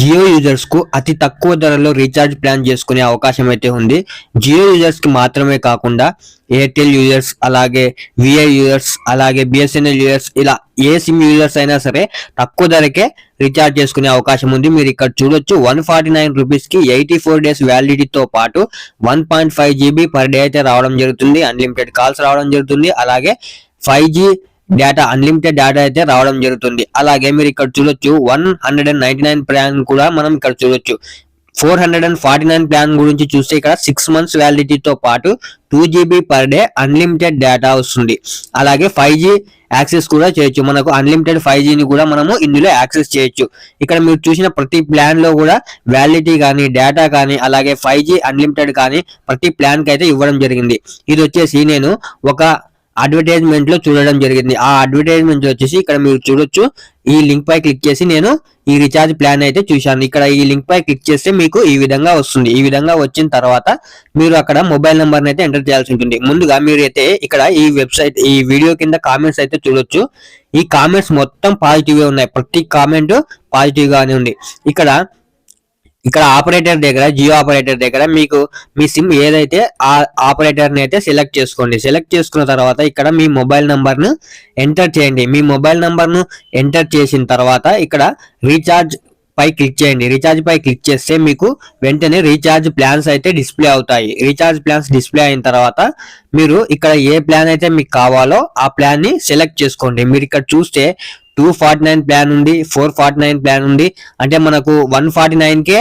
జియో యూజర్స్కు అతి తక్కువ ధరలో రీఛార్జ్ ప్లాన్ చేసుకునే అవకాశం అయితే ఉంది. జియో యూజర్స్కి మాత్రమే కాకుండా ఎయిర్టెల్ యూజర్స్ అలాగే విఐ యూజర్స్ అలాగే బిఎస్ఎన్ఎల్ యూజర్స్ ఇలా ఏ సిమ్ యూజర్స్ అయినా సరే తక్కువ ధరకే రీఛార్జ్ చేసుకునే అవకాశం ఉంది. మీరు ఇక్కడ చూడొచ్చు వన్ ఫార్టీ నైన్ రూపీస్కి ఎయిటీ ఫోర్ డేస్ వ్యాలిడిటీతో పాటు one point five GB per day అయితే రావడం జరుగుతుంది. అన్లిమిటెడ్ కాల్స్ రావడం జరుగుతుంది. అలాగే five G data unlimited data అయితే రావడం జరుగుతుంది. అలాగే మీరు ఇక్కడ చూడొచ్చు one hundred and ninety nine plan కూడా మనం ఇక్కడ చూడొచ్చు. Four hundred and forty nine plan గురించి చూస్తే ఇక్కడ సిక్స్ మంత్స్ వ్యాలిడిటీతో పాటు two GB per day unlimited data వస్తుంది. అలాగే ఫైవ్ జీ యాక్సెస్ కూడా చేయొచ్చు. మనకు అన్లిమిటెడ్ ఫైవ్ జీని కూడా మనము ఇందులో యాక్సెస్ చేయొచ్చు. ఇక్కడ మీరు చూసిన ప్రతి ప్లాన్లో కూడా వ్యాలిడిటీ కానీ డేటా కానీ అలాగే ఫైవ్ అన్లిమిటెడ్ కానీ ప్రతి ప్లాన్కి అయితే ఇవ్వడం జరిగింది. ఇది వచ్చేసి నేను ఒక అడ్వర్టైజ్మెంట్లో చూడడం జరిగింది. ఆ అడ్వర్టైజ్మెంట్ వచ్చేసి ఇక్కడ మీరు చూడొచ్చు. ఈ లింక్ పై క్లిక్ చేసి నేను ఈ రీఛార్జ్ ప్లాన్ అయితే చూశాను. ఇక్కడ ఈ లింక్ పై క్లిక్ చేస్తే మీకు ఈ విధంగా వస్తుంది. ఈ విధంగా వచ్చిన తర్వాత మీరు అక్కడ మొబైల్ నెంబర్ అయితే ఎంటర్ చేయాల్సి ఉంటుంది. ముందుగా మీరు అయితే ఇక్కడ ఈ వెబ్సైట్ ఈ వీడియో కింద కామెంట్స్ అయితే చూడొచ్చు. ఈ కామెంట్స్ మొత్తం పాజిటివ్ ఉన్నాయి. ప్రతి కామెంట్ పాజిటివ్ గానే ఉంది. ఇక్కడ ఇక్కడ ఆపరేటర్ దగ్గర జియో ఆపరేటర్ దగ్గర మీకు మీ సిమ్ ఏదైతే ఆ ఆపరేటర్ని అయితే సెలెక్ట్ చేసుకోండి. సెలెక్ట్ చేసుకున్న తర్వాత ఇక్కడ మీ మొబైల్ నంబర్ను ఎంటర్ చేయండి. మీ మొబైల్ నంబర్ను ఎంటర్ చేసిన తర్వాత ఇక్కడ రీఛార్జ్ పై క్లిక్ చేయండి. రీఛార్జ్ పై క్లిక్ చేస్తే మీకు వెంటనే రీఛార్జ్ ప్లాన్స్ అయితే డిస్ప్లే అవుతాయి. రీఛార్జ్ ప్లాన్స్ డిస్ప్లే అయిన తర్వాత మీరు ఇక్కడ ఏ ప్లాన్ అయితే మీకు కావాలో ఆ ప్లాన్ని సెలెక్ట్ చేసుకోండి. మీరు ఇక్కడ చూస్తే టూ ఫార్టీ నైన్ ప్లాన్ ఉంది ఫోర్ ఫార్టీ నైన్ ప్లాన్ ఉంది. అంటే మనకు వన్ ఫార్టీ నైన్ కే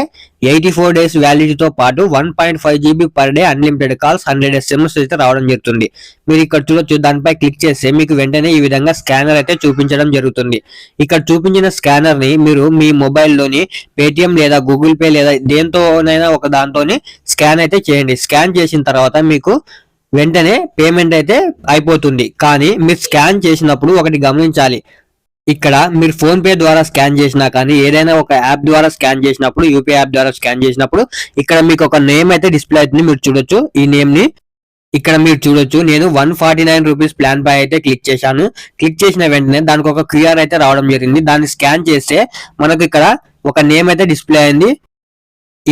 ఎయిటీ ఫోర్ డేస్ వ్యాలిడిటీతో పాటు one point five GB per day unlimited calls hundred SMS అయితే రావడం జరుగుతుంది. మీరు ఇక్కడ చూడొచ్చు దానిపై క్లిక్ చేస్తే మీకు వెంటనే ఈ విధంగా స్కానర్ అయితే చూపించడం జరుగుతుంది. ఇక్కడ చూపించిన స్కానర్ని మీరు మీ మొబైల్లోని పేటిఎం లేదా గూగుల్ పే లేదా దేంతోనైనా ఒక దాంతోని స్కాన్ అయితే చేయండి. స్కాన్ చేసిన తర్వాత మీకు వెంటనే పేమెంట్ అయితే అయిపోతుంది. కానీ మీరు స్కాన్ చేసినప్పుడు ఒకటి గమనించాలి. ఇక్కడ మీరు ఫోన్ పే ద్వారా స్కాన్ చేసినా కానీ ఏదైనా ఒక యాప్ ద్వారా స్కాన్ చేసినప్పుడు యూపీఐ యాప్ ద్వారా స్కాన్ చేసినప్పుడు ఇక్కడ మీకు ఒక నేమ్ అయితే డిస్ప్లే అవుతుంది మీరు చూడొచ్చు. ఈ నేమ్ని ఇక్కడ మీరు చూడొచ్చు. నేను one forty nine rupees plan పై అయితే క్లిక్ చేశాను. క్లిక్ చేసిన వెంటనే దానికి ఒక క్యూఆర్ అయితే రావడం జరిగింది. దాన్ని స్కాన్ చేస్తే మనకు ఇక్కడ ఒక నేమ్ అయితే డిస్ప్లే అయింది.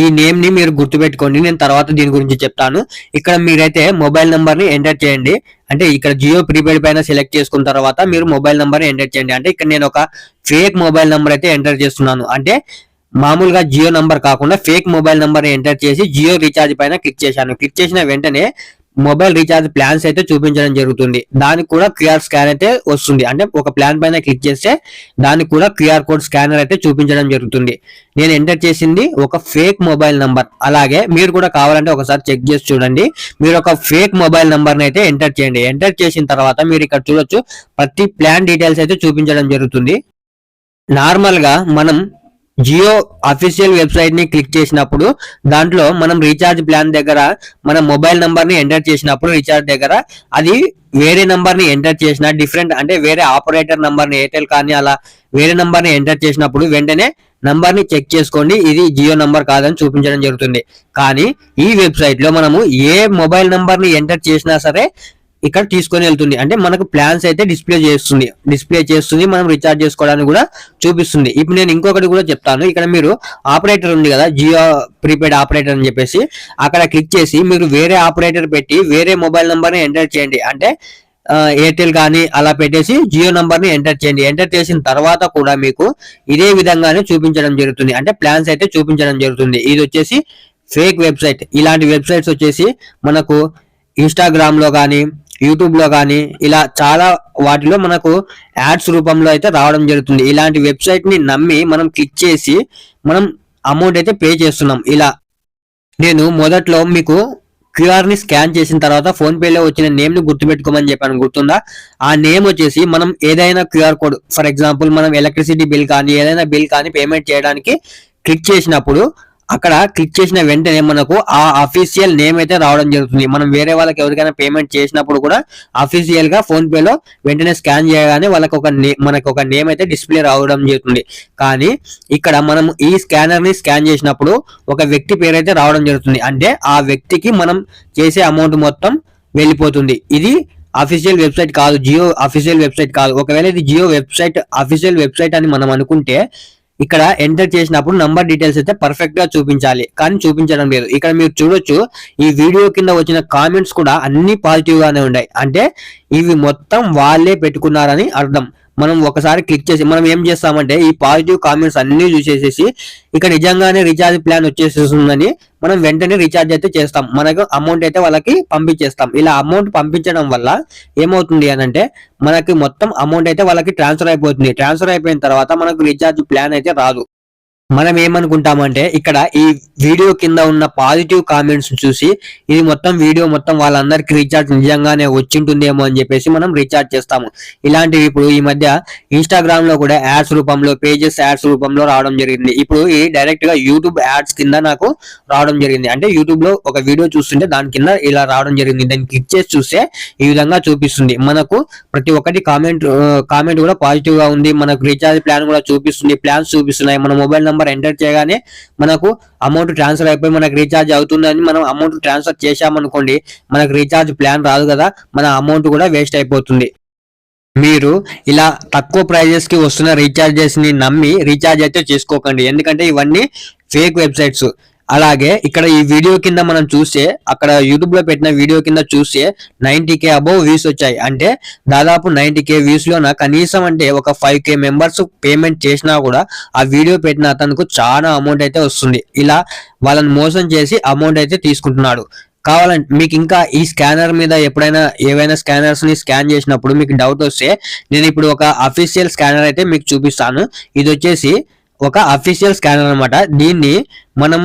ఈ నేమ్ని మీరు గుర్తుపెట్టుకోండి. నేను తర్వాత దీని గురించి చెప్తాను. ఇక్కడ మీరైతే మొబైల్ నంబర్ని ఎంటర్ చేయండి. అంటే ఇక్కడ జియో ప్రీపెయిడ్ పైన సెలెక్ట్ చేసుకున్న తర్వాత మీరు మొబైల్ నంబర్ని ఎంటర్ చేయండి. అంటే ఇక్కడ నేను ఒక ఫేక్ మొబైల్ నంబర్ అయితే ఎంటర్ చేస్తున్నాను. అంటే మామూలుగా జియో నంబర్ కాకుండా ఫేక్ మొబైల్ నంబర్ని ఎంటర్ చేసి జియో రీఛార్జ్ పైన క్లిక్ చేశాను. క్లిక్ చేసిన వెంటనే మొబైల్ రీఛార్జ్ ప్లాన్స్ అయితే చూపించడం జరుగుతుంది. దానికి కూడా క్యూఆర్ స్కాన్ అయితే వస్తుంది. అంటే ఒక ప్లాన్ పైన క్లిక్ చేస్తే దానికి కూడా క్యూఆర్ కోడ్ స్కానర్ అయితే చూపించడం జరుగుతుంది. నేను ఎంటర్ చేసింది ఒక ఫేక్ మొబైల్ నంబర్. అలాగే మీరు కూడా కావాలంటే ఒకసారి చెక్ చేసి చూడండి. మీరు ఒక ఫేక్ మొబైల్ నంబర్ అయితే ఎంటర్ చేయండి. ఎంటర్ చేసిన తర్వాత మీరు ఇక్కడ చూడొచ్చు ప్రతి ప్లాన్ డీటెయిల్స్ అయితే చూపించడం జరుగుతుంది. నార్మల్గా మనం జియో అఫీషియల్ వెబ్సైట్ని క్లిక్ చేసినప్పుడు దాంట్లో మనం రీఛార్జ్ ప్లాన్ దగ్గర మన మొబైల్ నంబర్ని ఎంటర్ చేసినప్పుడు రీఛార్జ్ దగ్గర అది వేరే నంబర్ని ఎంటర్ చేసిన డిఫరెంట్ అంటే వేరే ఆపరేటర్ నంబర్ని ఎయిర్టెల్ కానీ అలా వేరే నంబర్ని ఎంటర్ చేసినప్పుడు వెంటనే నంబర్ని చెక్ చేసుకోండి. ఇది జియో నంబర్ కాదని చూపించడం జరుగుతుంది. కానీ ఈ వెబ్సైట్లో మనము ఏ మొబైల్ నంబర్ని ఎంటర్ చేసినా సరే ఇక్కడ తీసుకొని వెళ్తుంది. అంటే మనకు ప్లాన్స్ అయితే డిస్ప్లే చేస్తుంది. డిస్ప్లే చేస్తుంది మనం రీఛార్జ్ చేసుకోవడానికి కూడా చూపిస్తుంది. ఇప్పుడు నేను ఇంకొకటి కూడా చెప్తాను. ఇక్కడ మీరు ఆపరేటర్ ఉంది కదా జియో ప్రీపెయిడ్ ఆపరేటర్ అని చెప్పేసి అక్కడ క్లిక్ చేసి మీరు వేరే ఆపరేటర్ పెట్టి వేరే మొబైల్ నెంబర్ని ఎంటర్ చేయండి. అంటే ఎయిర్టెల్ కానీ అలా పెట్టేసి జియో నంబర్ని ఎంటర్ చేయండి. ఎంటర్ చేసిన తర్వాత కూడా మీకు ఇదే విధంగానే చూపించడం జరుగుతుంది. అంటే ప్లాన్స్ అయితే చూపించడం జరుగుతుంది. ఇది వచ్చేసి ఫేక్ వెబ్సైట్ ఇలాంటి వెబ్సైట్స్ వచ్చేసి మనకు ఇన్స్టాగ్రామ్లో కానీ యూట్యూబ్లో కానీ ఇలా చాలా వాటిలో మనకు యాడ్స్ రూపంలో అయితే రావడం జరుగుతుంది. ఇలాంటి వెబ్సైట్ని నమ్మి మనం క్లిక్ చేసి మనం అమౌంట్ అయితే పే చేస్తున్నాం. ఇలా నేను మొదట్లో మీకు క్యూఆర్ని స్కాన్ చేసిన తర్వాత ఫోన్ పేలో వచ్చిన నేమ్ని గుర్తుపెట్టుకోమని చెప్పాను. గుర్తుందా? ఆ నేమ్ వచ్చేసి మనం ఏదైనా క్యూఆర్ కోడ్ ఫర్ ఎగ్జాంపుల్ మనం ఎలక్ట్రిసిటీ బిల్ కానీ ఏదైనా బిల్ కానీ పేమెంట్ చేయడానికి క్లిక్ చేసినప్పుడు అక్కడ క్లిక్ చేసిన వెంటనే మనకు ఆ అఫీషియల్ నేమ్ అయితే రావడం జరుగుతుంది. మనం వేరే వాళ్ళకి ఎవరికైనా పేమెంట్ చేసినప్పుడు కూడా అఫీషియల్గా ఫోన్ పే లో వెంటనే స్కాన్ చేయగానే వాళ్ళకి ఒక మనకు ఒక నేమ్ అయితే డిస్ప్లే రావడం జరుగుతుంది. కానీ ఇక్కడ మనం ఈ స్కానర్ని స్కాన్ చేసినప్పుడు ఒక వ్యక్తి పేరు అయితే రావడం జరుగుతుంది. అంటే ఆ వ్యక్తికి మనం చేసే అమౌంట్ మొత్తం వెళ్ళిపోతుంది. ఇది అఫీషియల్ వెబ్సైట్ కాదు జియో అఫీషియల్ వెబ్సైట్ కాదు. ఒకవేళ ఇది జియో వెబ్సైట్ అఫీషియల్ వెబ్సైట్ అని మనం అనుకుంటే ఇక్కడ ఎంటర్ చేసినప్పుడు నంబర్ డీటెయిల్స్ అయితే పర్ఫెక్ట్గా చూపించాలి. కానీ చూపించడం లేదు. ఇక్కడ మీరు చూడొచ్చు ఈ వీడియో కింద వచ్చిన కామెంట్స్ కూడా అన్ని పాజిటివ్ గానే ఉన్నాయి. అంటే ఇవి మొత్తం వాళ్ళే పెట్టుకున్నారని అర్థం. మనం ఒకసారి క్లిక్ చేసి మనం ఏం చేస్తామంటే ఈ పాజిటివ్ కామెంట్స్ అన్ని చూసేసేసి ఇక నిజంగానే రీఛార్జ్ ప్లాన్ వచ్చేసేస్తుందని మనం వెంటనే రీఛార్జ్ అయితే చేస్తాం. మనకు అమౌంట్ అయితే వాళ్ళకి పంపించేస్తాం. ఇలా అమౌంట్ పంపించడం వల్ల ఏమవుతుంది అని అంటే మనకి మొత్తం అమౌంట్ అయితే వాళ్ళకి ట్రాన్స్ఫర్ అయిపోతుంది. ట్రాన్స్ఫర్ అయిపోయిన తర్వాత మనకు రీఛార్జ్ ప్లాన్ అయితే రాదు. మనం ఏమనుకుంటామంటే ఇక్కడ ఈ వీడియో కింద ఉన్న పాజిటివ్ కామెంట్స్ చూసి ఇది మొత్తం వీడియో మొత్తం వాళ్ళందరికీ రీఛార్జ్ నిజంగానే వచ్చింటుందేమో అని చెప్పేసి మనం రీఛార్జ్ చేస్తాము. ఇలాంటివి ఇప్పుడు ఈ మధ్య ఇన్స్టాగ్రామ్లో కూడా యాడ్స్ రూపంలో పేజెస్ యాడ్స్ రూపంలో రావడం జరిగింది. ఇప్పుడు ఈ డైరెక్ట్గా యూట్యూబ్ యాడ్స్ కింద నాకు రావడం జరిగింది. అంటే యూట్యూబ్లో ఒక వీడియో చూస్తుంటే దాని కింద ఇలా రావడం జరిగింది. దాన్ని క్లిక్ చేసి చూస్తే ఈ విధంగా చూపిస్తుంది. మనకు ప్రతి ఒక్కటి కామెంట్ కామెంట్ కూడా పాజిటివ్గా ఉంది. మనకు రీఛార్జ్ ప్లాన్ కూడా చూపిస్తుంది. ప్లాన్స్ చూపిస్తున్నాయి. మన మొబైల్ నంబర్ ఎంటర్ చేయగానే మనకు అమౌంట్ ట్రాన్స్ఫర్ అయిపోయి మనకు రీఛార్జ్ అవుతుందని మనం అమౌంట్ ట్రాన్స్ఫర్ చేశామనుకోండి మనకు రీఛార్జ్ ప్లాన్ రాదు కదా మన అమౌంట్ కూడా వేస్ట్ అయిపోతుంది. మీరు ఇలా తక్కువ ప్రైజెస్కి వస్తున్న రీఛార్జెస్ని నమ్మి రీఛార్జ్ అయితే చేసుకోకండి. ఎందుకంటే ఇవన్నీ ఫేక్ వెబ్సైట్స్ అలాగే ఇక్కడ ఈ వీడియో కింద మనం చూస్తే అక్కడ యూట్యూబ్లో పెట్టిన వీడియో కింద చూస్తే నైన్టీ కే అబౌవ్ వ్యూస్ వచ్చాయి. అంటే దాదాపు నైన్టీ కే వ్యూస్ లోన కనీసం అంటే ఒక ఫైవ్ కే మెంబర్స్ పేమెంట్ చేసినా కూడా ఆ వీడియో పెట్టిన అతనికి చాలా అమౌంట్ అయితే వస్తుంది. ఇలా వాళ్ళని మోసం చేసి అమౌంట్ అయితే తీసుకుంటున్నాడు. కావాలంటే మీకు ఇంకా ఈ స్కానర్ మీద ఎప్పుడైనా ఏవైనా స్కానర్స్ని స్కాన్ చేసినప్పుడు మీకు డౌట్ వస్తే నేను ఇప్పుడు ఒక అఫీషియల్ స్కానర్ అయితే మీకు చూపిస్తాను. ఇది వచ్చేసి ఒక అఫీషియల్ స్కానర్ అనమాట దీన్ని మనం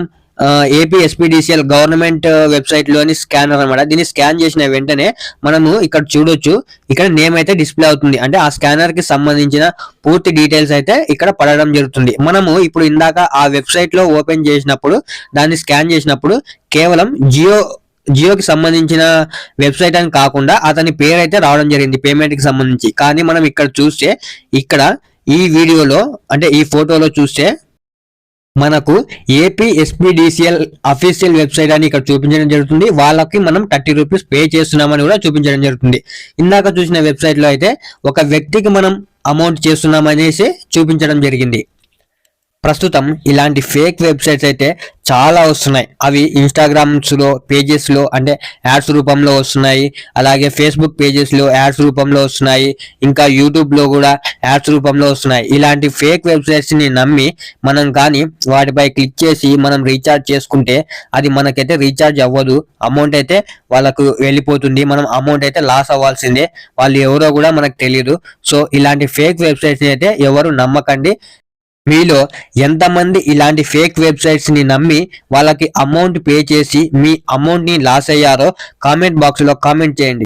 ఏపీ ఎస్పీడిసిఎల్ గవర్నమెంట్ వెబ్సైట్లోని స్కానర్ అన్నమాట దీన్ని స్కాన్ చేసిన వెంటనే మనము ఇక్కడ చూడొచ్చు. ఇక్కడ నేమ్ అయితే డిస్ప్లే అవుతుంది. అంటే ఆ స్కానర్కి సంబంధించిన పూర్తి డీటెయిల్స్ అయితే ఇక్కడ పడడం జరుగుతుంది. మనము ఇప్పుడు ఇందాక ఆ వెబ్సైట్లో ఓపెన్ చేసినప్పుడు దాన్ని స్కాన్ చేసినప్పుడు కేవలం జియో జియోకి సంబంధించిన వెబ్సైట్ అని కాకుండా అతని పేరు అయితే రావడం జరిగింది పేమెంట్కి సంబంధించి. కానీ మనం ఇక్కడ చూస్తే ఇక్కడ ఈ వీడియోలో అంటే ఈ ఫోటోలో చూస్తే మనకు ఏపీ ఎస్పీడిసిఎల్ అఫీషియల్ వెబ్సైట్ అని ఇక్కడ చూపించడం జరుగుతుంది. వాళ్ళకి మనం థర్టీ రూపీస్ పే చేస్తున్నామని కూడా చూపించడం జరుగుతుంది. ఇందాక చూసిన వెబ్సైట్లో అయితే ఒక వ్యక్తికి మనం అమౌంట్ చేస్తున్నామనేసి చూపించడం జరిగింది. ప్రస్తుతం ఇలాంటి ఫేక్ వెబ్సైట్స్ అయితే చాలా వస్తున్నాయి. అవి ఇన్స్టాగ్రామ్స్లో పేజెస్లో అంటే యాడ్స్ రూపంలో వస్తున్నాయి. అలాగే ఫేస్బుక్ పేజెస్లో యాడ్స్ రూపంలో వస్తున్నాయి. ఇంకా యూట్యూబ్లో కూడా యాడ్స్ రూపంలో వస్తున్నాయి. ఇలాంటి ఫేక్ వెబ్సైట్స్ని నమ్మి మనం కానీ వాటిపై క్లిక్ చేసి మనం రీఛార్జ్ చేసుకుంటే అది మనకైతే రీఛార్జ్ అవ్వదు. అమౌంట్ అయితే వాళ్ళకు వెళ్ళిపోతుంది. మనం అమౌంట్ అయితే లాస్ అవ్వాల్సిందే. వాళ్ళు ఎవరో కూడా మనకు తెలియదు సో ఇలాంటి ఫేక్ వెబ్సైట్స్ని అయితే ఎవరు నమ్మకండి. మీలో ఎంతమంది ఇలాంటి ఫేక్ వెబ్సైట్స్ని నమ్మి వాళ్ళకి అమౌంట్ పే చేసి మీ అమౌంట్ని లాస్ అయ్యారో కామెంట్ బాక్స్లో కామెంట్ చేయండి.